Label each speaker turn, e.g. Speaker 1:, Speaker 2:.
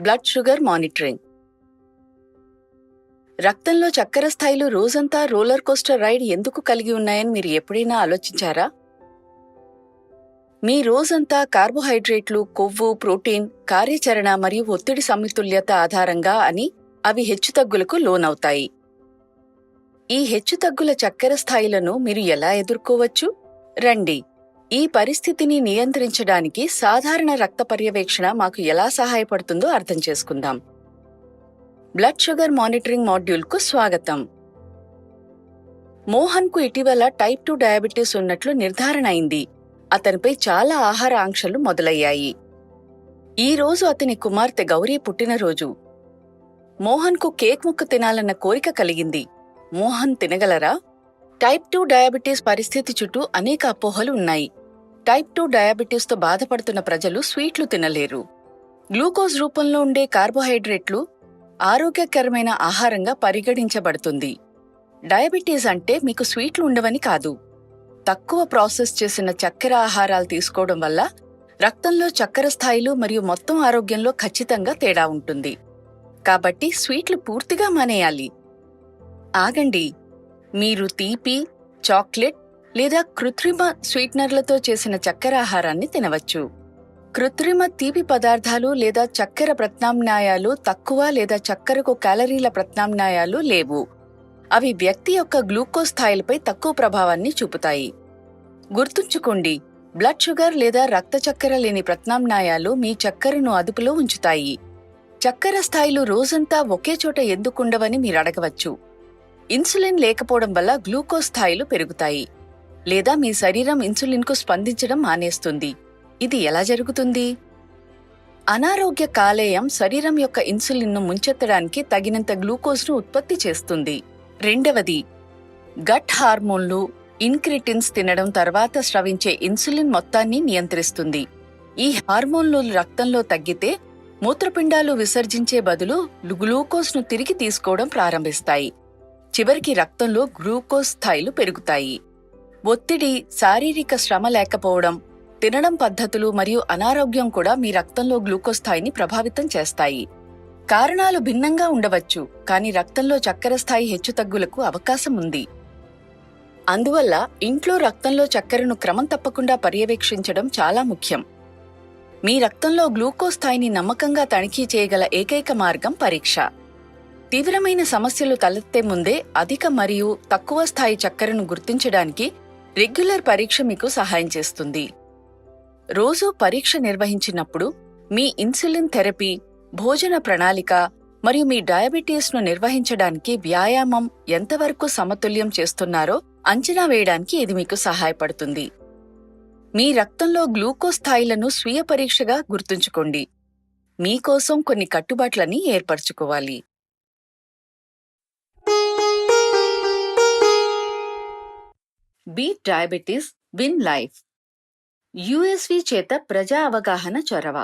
Speaker 1: Blood sugar monitoring. రక్తంలో చక్కెర స్థాయిలు రోజంతా రోలర్ కోస్టర్ రైడ్ ఎందుకు కలిగి ఉన్నాయని మీరు ఎప్పుడైనా ఆలోచించారా? మీ రోజంతా కార్బోహైడ్రేట్లు కొవ్వు ప్రోటీన్ కార్యాచరణ మరియు ఒత్తిడి సమతుల్యత ఆధారంగా అని అవి హెచ్చుతగ్గులకు లోనవుతాయి. ఈ హెచ్చుతగ్గుల చక్కెర స్థాయిలను మీరు ఎలా ఎదుర్కోవచ్చు? రండి. ఈ పరిస్థితిని నియంత్రించడానికి సాధారణ రక్త పర్యవేక్షణ మాకు ఎలా సహాయపడుతుందో అర్థం చేసుకుందాం. బ్లడ్ షుగర్ మానిటరింగ్ మాడ్యూల్కు స్వాగతం. మోహన్కు ఇటీవల టైప్ టూ డయాబెటీస్ ఉన్నట్లు నిర్ధారణ అయింది. అతనిపై చాలా ఆహార ఆంక్షలు మొదలయ్యాయి. ఈ రోజు అతని కుమార్తె గౌరీ పుట్టినరోజు. మోహన్కు కేక్ ముక్క తినాలన్న కోరిక కలిగింది. మోహన్ తినగలరా? టైప్ టూ డయాబెటీస్ పరిస్థితి చుట్టూ అనేక అపోహలు ఉన్నాయి. టైప్ టూ డయాబెటీస్తో బాధపడుతున్న ప్రజలు స్వీట్లు తినలేరు. గ్లూకోజ్ రూపంలో ఉండే కార్బోహైడ్రేట్లు ఆరోగ్యకరమైన ఆహారంగా పరిగణించబడుతుంది. డయాబెటీస్ అంటే మీకు స్వీట్లు ఉండవని కాదు. తక్కువ ప్రాసెస్ చేసిన చక్కెర ఆహారాలు తీసుకోవడం వల్ల రక్తంలో చక్కెర స్థాయిలు మరియు మొత్తం ఆరోగ్యంలో ఖచ్చితంగా తేడా ఉంటుంది. కాబట్టి స్వీట్లు పూర్తిగా మానేయాలి. ఆగండి. మీరు తీపి చాక్లెట్ లేదా కృత్రిమ స్వీట్నర్లతో చేసిన చక్కెర ఆహారాన్ని తినవచ్చు. కృత్రిమ తీపి పదార్థాలు లేదా చక్కెర ప్రత్యామ్నాయాలు తక్కువ లేదా చక్కెరకు క్యాలరీల ప్రత్యామ్నాయాలు లేవు. అవి వ్యక్తి యొక్క గ్లూకోజ్ స్థాయిలపై తక్కువ ప్రభావాన్ని చూపుతాయి. గుర్తుంచుకోండి బ్లడ్ షుగర్ లేదా రక్త చక్కెర లేని ప్రత్యామ్నాయాలు మీ చక్కెరను అదుపులో ఉంచుతాయి. చక్కెర స్థాయిలు రోజంతా ఒకే చోట ఎందుకుండవని మీరు అడగవచ్చు. ఇన్సులిన్ లేకపోవడం వల్ల గ్లూకోజ్ స్థాయిలు పెరుగుతాయి. లేదా మీ శరీరం ఇన్సులిన్కు స్పందించడం మానేస్తుంది. ఇది ఎలా జరుగుతుంది? అనారోగ్య కాలేయం శరీరం యొక్క ఇన్సులిన్ను ముంచెత్తడానికి తగినంత గ్లూకోజ్ను ఉత్పత్తి చేస్తుంది. రెండవది గట్ హార్మోన్లు ఇన్క్రిటిన్స్ తినడం తర్వాత స్రవించే ఇన్సులిన్ మొత్తాన్ని నియంత్రిస్తుంది. ఈ హార్మోన్లు రక్తంలో తగ్గితే మూత్రపిండాలు విసర్జించే బదులు గ్లూకోజ్ను తిరిగి తీసుకోవడం ప్రారంభిస్తాయి. చివరికి రక్తంలో గ్లూకోజ్ స్థాయిలు పెరుగుతాయి. ఒత్తిడి శారీరక శ్రమ లేకపోవడం తినడం పద్ధతులు మరియు అనారోగ్యం కూడా మీ రక్తంలో గ్లూకోజ్ స్థాయిని ప్రభావితం చేస్తాయి. కారణాలు భిన్నంగా ఉండవచ్చు కానీ రక్తంలో చక్కెర స్థాయి హెచ్చుతగ్గులకు అవకాశం ఉంది. అందువల్ల ఇంట్లో రక్తంలో చక్కెరను క్రమం తప్పకుండా పర్యవేక్షించడం చాలా ముఖ్యం. మీ రక్తంలో గ్లూకోజ్ స్థాయిని నమ్మకంగా తనిఖీ చేయగల ఏకైక మార్గం పరీక్ష. తీవ్రమైన సమస్యలు తలెత్తే ముందే అధిక మరియు తక్కువ స్థాయి చక్కెరను గుర్తించడానికి రెగ్యులర్ పరీక్ష మీకు సహాయం చేస్తుంది. రోజూ పరీక్ష నిర్వహించినప్పుడు మీ ఇన్సులిన్ థెరపీ భోజన ప్రణాళిక మరియు మీ డయాబెటీస్ను నిర్వహించడానికి వ్యాయామం ఎంతవరకు సమతుల్యం చేస్తున్నారో అంచనా వేయడానికి ఇది మీకు సహాయపడుతుంది. మీ రక్తంలో గ్లూకోజ్ స్థాయిలను స్వీయ పరీక్షగా గుర్తుంచుకోండి. మీకోసం కొన్ని కట్టుబాట్లని ఏర్పరచుకోవాలి. Beat diabetes win life. USV చేత ప్రజా అవగాహన చొరవ.